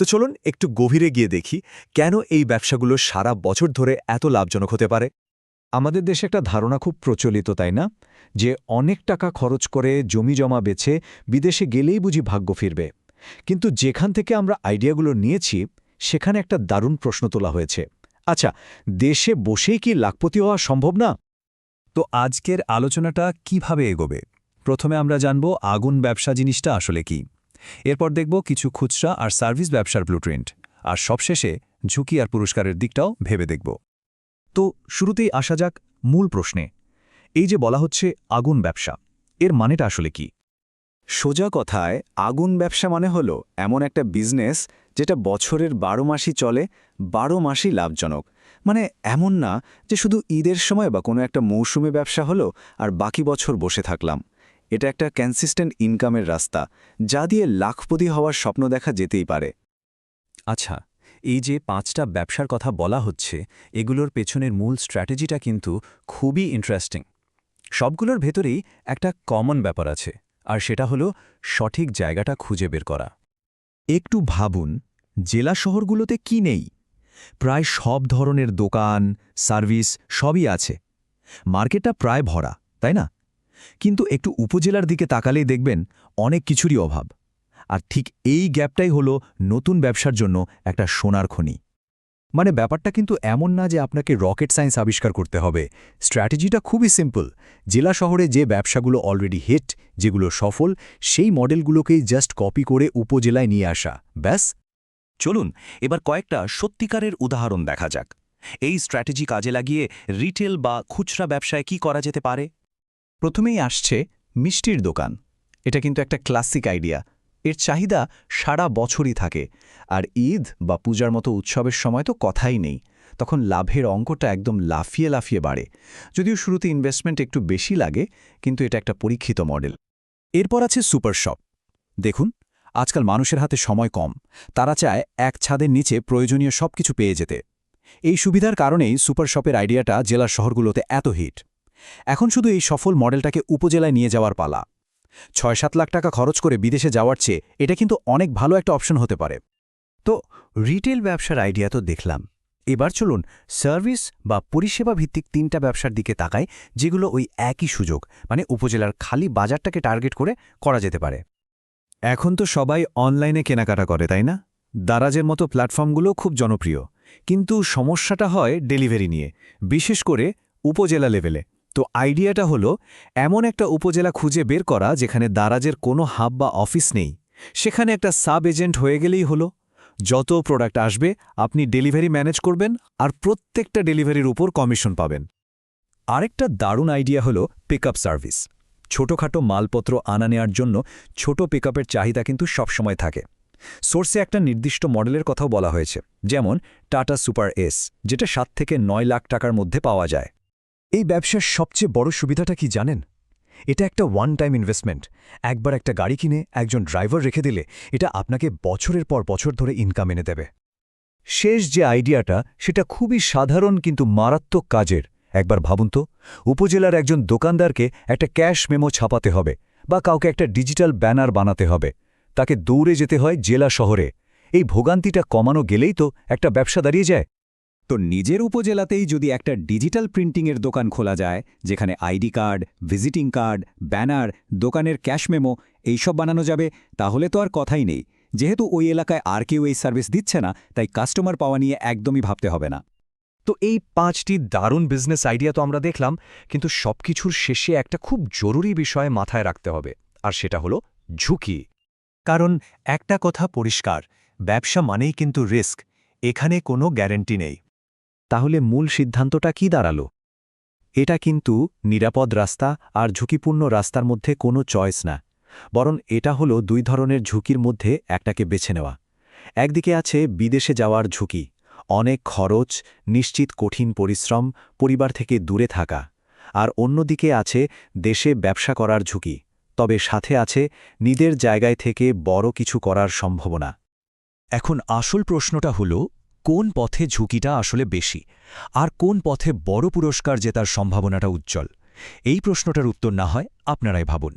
তো চলুন একটু গভীরে গিয়ে দেখি কেন এই ব্যবসাগুলো সারা বছর ধরে এত লাভজনক হতে পারে। আমাদের দেশে একটা ধারণা খুব প্রচলিত, তাই না? যে অনেক টাকা খরচ করে জমি জমা বেছে বিদেশে গেলেই বুঝি ভাগ্য ফিরবে। কিন্তু যেখান থেকে আমরা আইডিয়াগুলো নিয়েছি, সেখানে একটা দারুণ প্রশ্ন তোলা হয়েছে। আচ্ছা দেশে বসেই কি লাখপতি হওয়া সম্ভব না? তো আজকের আলোচনাটা কীভাবে এগোবে? প্রথমে আমরা জানব আগুন ব্যবসা জিনিসটা আসলে কি। এরপর দেখব কিছু খুচরা আর সার্ভিস ব্যবসার ব্লুপ্রিন্ট আর সবশেষে ঝুঁকি আর পুরস্কারের দিকটাও ভেবে দেখব। তো শুরুতেই আসা যাক মূল প্রশ্নে। এই যে বলা হচ্ছে আগুন ব্যবসা, এর মানেটা আসলে কি? সোজা কথায়, আগুন ব্যবসা মানে হলো এমন একটা বিজনেস যেটা বছরের বারো মাসই চলে, বারো মাসই লাভজনক। মানে এমন না যে শুধু ঈদের সময় বা কোনো একটা মৌসুমে ব্যবসা হলো আর বাকি বছর বসে থাকলাম। এটা একটা কনসিস্টেন্ট ইনকামের রাস্তা, যা দিয়ে লাখপতি হওয়ার স্বপ্ন দেখা যেতেই পারে। আচ্ছা এই যে পাঁচটা ব্যবসার কথা বলা হচ্ছে, এগুলোর পেছনের মূল স্ট্র্যাটেজিটা কিন্তু খুবই ইন্টারেস্টিং সবগুলোর ভেতরেই একটা কমন ব্যাপার আছে, আর সেটা হলো সঠিক জায়গাটা খুঁজে বের করা। একটু ভাবুন, জেলা শহরগুলোতে কি নেই? প্রায় সব ধরনের দোকান, সার্ভিস সবই আছে। মার্কেটটা প্রায় ভরা, তাই না? কিন্তু একটু উপজেলার দিকে তাকালেই দেখবেন অনেক কিছুরই অভাব। আর ঠিক এই গ্যাপটাই হলো নতুন ব্যবসার জন্য একটা সোনার খনি। মানে ব্যাপারটা কিন্তু এমন না যে আপনাকে রকেট সায়েন্স আবিষ্কার করতে হবে। স্ট্র্যাটেজিটা খুবই সিম্পল। জেলা শহরে যে ব্যবসাগুলো অলরেডি হিট, যেগুলো সফল, সেই মডেলগুলোকেই জাস্ট কপি করে উপজেলায় নিয়ে আসা। ব্যাস। চলুন, এবার কয়েকটা সত্যিকারের উদাহরণ দেখা যাক। এই স্ট্র্যাটেজি কাজে লাগিয়ে রিটেল বা খুচরা ব্যবসায় কি করা যেতে পারে? প্রথমেই আসছে মিষ্টির দোকান। এটা কিন্তু একটা ক্লাসিক আইডিয়া। এর চাহিদা সারা বছরই থাকে। আর ঈদ বা পূজার মতো উৎসবের সময় তো কথাই নেই। তখন লাভের অঙ্কটা একদম লাফিয়ে লাফিয়ে বাড়ে। যদিও শুরুতে ইনভেস্টমেন্ট একটু বেশি লাগে, কিন্তু এটা একটা পরীক্ষিত মডেল এরপর আছে সুপার শপ দেখুন, আজকাল মানুষের হাতে সময় কম। তারা চায় এক ছাদের নিচে প্রয়োজনীয় সব কিছু পেয়ে যেতে। এই সুবিধার কারণেই সুপার শপের আইডিয়াটা জেলার শহরগুলোতে এত হিট এখন শুধু এই সফল মডেলটাকে উপজেলায় নিয়ে যাওয়ার পালা। ছয় সাত লাখ টাকা খরচ করে বিদেশে যাওয়ার চেয়ে এটা কিন্তু অনেক ভালো একটা অপশন হতে পারে। তো রিটেল ব্যবসার আইডিয়া তো দেখলাম। এবার চলুন সার্ভিস বা পরিষেবা ভিত্তিক তিনটা ব্যবসার দিকে তাকায় যেগুলো ওই একই সুযোগ মানে উপজেলার খালি বাজারটাকে টার্গেট করে করা যেতে পারে। এখন তো সবাই অনলাইনে কেনাকাটা করে, তাই না? দারাজের মতো প্ল্যাটফর্মগুলো খুব জনপ্রিয়। কিন্তু সমস্যাটা হয় ডেলিভারি নিয়ে, বিশেষ করে উপজেলা লেভেলে। তো আইডিয়াটা হলো, এমন একটা উপজেলা খুঁজে বের করা যেখানে দারাজের কোনো হাব বা অফিস নেই। সেখানে একটা সাব এজেন্ট হয়ে গেলেই হলো। যত প্রোডাক্ট আসবে, আপনি ডেলিভারি ম্যানেজ করবেন আর প্রত্যেকটা ডেলিভারির উপর কমিশন পাবেন। আরেকটা দারুণ আইডিয়া হলো পিকআপ সার্ভিস ছোটখাটো মালপত্র আনা নেওয়ার জন্য ছোট পিকআপের চাহিদা কিন্তু সবসময় থাকে। সোর্সে একটা নির্দিষ্ট মডেলের কথাও বলা হয়েছে, যেমন টাটা সুপার এস, যেটা সাত থেকে নয় লাখ টাকার মধ্যে পাওয়া যায়। এই ব্যবসার সবচেয়ে বড় সুবিধাটা কি জানেন? এটা একটা ওয়ান টাইম ইনভেস্টমেন্ট একবার একটা গাড়ি কিনে একজন ড্রাইভার রেখে দিলে এটা আপনাকে বছরের পর বছর ধরে ইনকাম এনে দেবে। শেষ যে আইডিয়াটা সেটা খুবই সাধারণ কিন্তু মারাত্মক কাজের। একবার ভাবুন তো, উপজেলার একজন দোকানদারকে একটা ক্যাশ মেমো ছাপাতে হবে বা কাউকে একটা ডিজিটাল ব্যানার বানাতে হবে। তাকে দৌড়ে যেতে হয় জেলা শহরে। এই ভোগান্তিটা কমানো গেলেই তো একটা ব্যবসা দাঁড়িয়ে যায়। তো নিজের উপজেলাতেই যদি একটা ডিজিটাল প্রিন্টিংয়ের দোকান খোলা যায়, যেখানে ID card, visiting card, banner, দোকানের ক্যাশ মেমো এইসব বানানো যাবে, তাহলে তো আর কথাই নেই। যেহেতু ওই এলাকায় আর কেউ এই সার্ভিস দিচ্ছে না, তাই কাস্টমার পাওয়া নিয়ে একদমই ভাবতে হবে না। তো এই পাঁচটি দারুণ বিজনেস আইডিয়া তো আমরা দেখলাম, কিন্তু সবকিছুর শেষে একটা খুব জরুরি বিষয় মাথায় রাখতে হবে, আর সেটা হলো ঝুঁকি। কারণ একটা কথা পরিষ্কার, ব্যবসা মানেই কিন্তু রিস্ক এখানে কোনো গ্যারেন্টি নেই। তাহলে মূল সিদ্ধান্তটা কি দাঁড়াল? এটা কিন্তু নিরাপদ রাস্তা আর ঝুঁকিপূর্ণ রাস্তার মধ্যে কোনো চয়েস না, বরং এটা হলো দুই ধরনের ঝুঁকির মধ্যে একটাকে বেছে নেওয়া। একদিকে আছে বিদেশে যাওয়ার ঝুঁকি, অনেক খরচ, নিশ্চিত কঠিন পরিশ্রম, পরিবার থেকে দূরে থাকা, আর অন্যদিকে আছে দেশে ব্যবসা করার ঝুঁকি, তবে সাথে আছে নিজের জায়গায় থেকে বড় কিছু করার সম্ভাবনা। এখন আসল প্রশ্নটা হল কোন পথে ঝুঁকিটা আসলে বেশি? আর কোন পথে বড় পুরস্কার জেতার সম্ভাবনাটা উজ্জ্বল? এই প্রশ্নটার উত্তর না হয় আপনারাই ভাবুন।